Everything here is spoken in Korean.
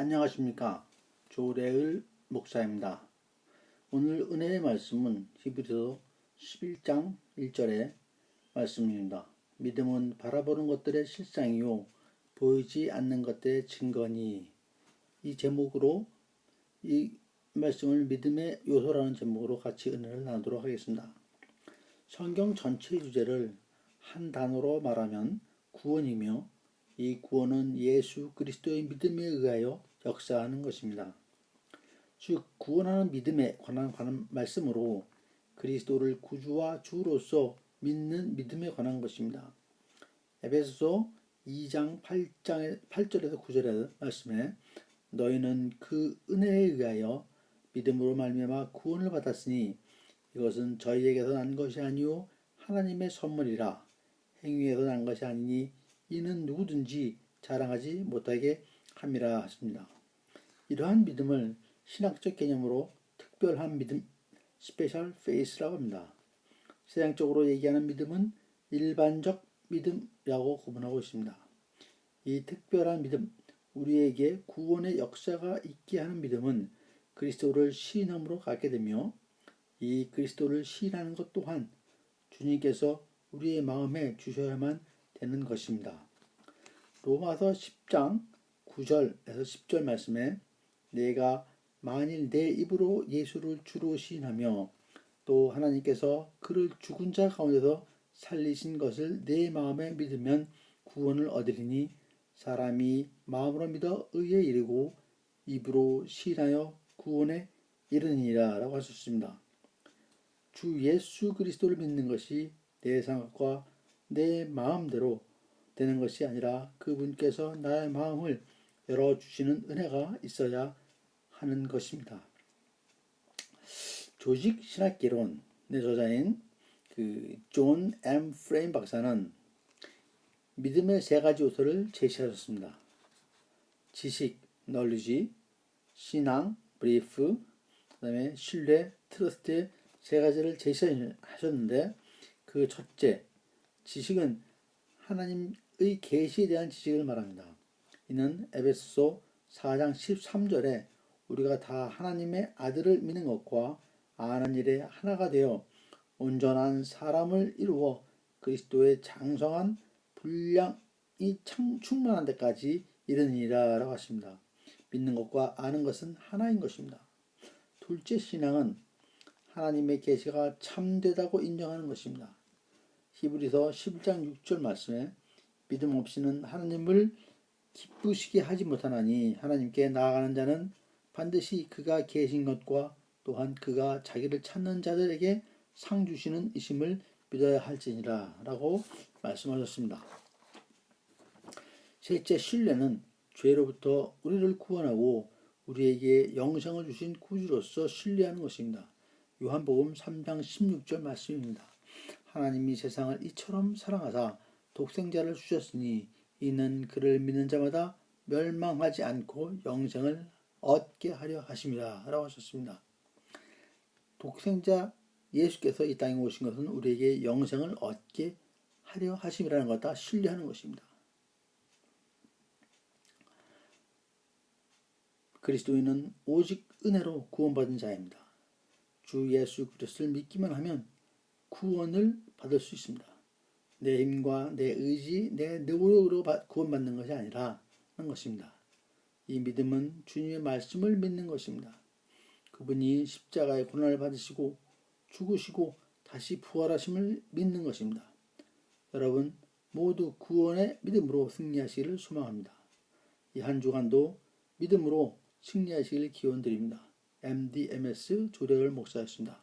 안녕하십니까. 조래을 목사입니다. 오늘 은혜의 말씀은 히브리서 11장 1절의 말씀입니다. 믿음은 바라보는 것들의 실상이요 보이지 않는 것들의 증거니 이 제목으로 이 말씀을 믿음의 요소라는 제목으로 같이 은혜를 나누도록 하겠습니다. 성경 전체의 주제를 한 단어로 말하면 구원이며 이 구원은 예수 그리스도의 믿음에 의하여 역사하는 것입니다. 즉 구원하는 믿음에 관한, 관한 말씀으로 그리스도를 구주와 주로서 믿는 믿음에 관한 것입니다. 에베소서 2장 8장 8절에서 9절의 말씀에 너희는 그 은혜에 의하여 믿음으로 말미암아 구원을 받았으니 이것은 저희에게서 난 것이 아니요 하나님의 선물이라 행위에서 난 것이 아니니 이는 누구든지 자랑하지 못하게 함이라 하십니다. 이러한 믿음을 신학적 개념으로 특별한 믿음, 스페셜 페이스라고 합니다. 세상적으로 얘기하는 믿음은 일반적 믿음이라고 구분하고 있습니다. 이 특별한 믿음, 우리에게 구원의 역사가 있게 하는 믿음은 그리스도를 시인함으로 갖게 되며 이 그리스도를 시인하는 것 또한 주님께서 우리의 마음에 주셔야만 되는 것입니다. 로마서 10장 9절에서 10절 말씀에 내가 만일 내 입으로 예수를 주로 시인하며 또 하나님께서 그를 죽은 자 가운데서 살리신 것을 내 마음에 믿으면 구원을 얻으리니 사람이 마음으로 믿어 의에 이르고 입으로 시인하여 구원에 이르니라 라고 하셨습니다. 주 예수 그리스도를 믿는 것이 내 생각과 내 마음대로 되는 것이 아니라 그분께서 나의 마음을 열어주시는 은혜가 있어야 하는 것입니다. 조직 신학개론의 저자인 그 존 M. 프레임 박사는 믿음의 세 가지 요소를 제시하셨습니다. 지식, 널리지, 신앙, 브리프, 그 다음에 신뢰, 트러스트 세 가지를 제시하셨는데 그 첫째 지식은 하나님의 계시에 대한 지식을 말합니다. 이는 에베소서 4장 13절에 우리가 다 하나님의 아들을 믿는 것과 아는 일에 하나가 되어 온전한 사람을 이루어 그리스도의 장성한 분량이 충만한 데까지 이르니라 라고 하십니다. 믿는 것과 아는 것은 하나인 것입니다. 둘째 신앙은 하나님의 계시가 참되다고 인정하는 것입니다. 히브리서 11장 6절 말씀에 믿음 없이는 하나님을 기쁘시게 하지 못하나니 하나님께 나아가는 자는 반드시 그가 계신 것과 또한 그가 자기를 찾는 자들에게 상 주시는 이심을 믿어야 할지니라 라고 말씀하셨습니다. 셋째 신뢰는 죄로부터 우리를 구원하고 우리에게 영생을 주신 구주로서 신뢰하는 것입니다. 요한복음 3장 16절 말씀입니다. 하나님이 세상을 이처럼 사랑하사 독생자를 주셨으니 이는 그를 믿는 자마다 멸망하지 않고 영생을 얻게 하려 하심이라 라고 하셨습니다. 독생자 예수께서 이 땅에 오신 것은 우리에게 영생을 얻게 하려 하심이라는 것다 신뢰하는 것입니다. 그리스도인은 오직 은혜로 구원받은 자입니다. 주 예수 그리스도를 믿기만 하면 구원을 받을 수 있습니다. 내 힘과 내 의지, 내 노력으로 구원받는 것이 아니라 하는 것입니다. 이 믿음은 주님의 말씀을 믿는 것입니다. 그분이 십자가의 고난을 받으시고 죽으시고 다시 부활하심을 믿는 것입니다. 여러분 모두 구원의 믿음으로 승리하시기를 소망합니다. 이 한 주간도 믿음으로 승리하시길 기원드립니다. MDMS 조례를 목사였습니다.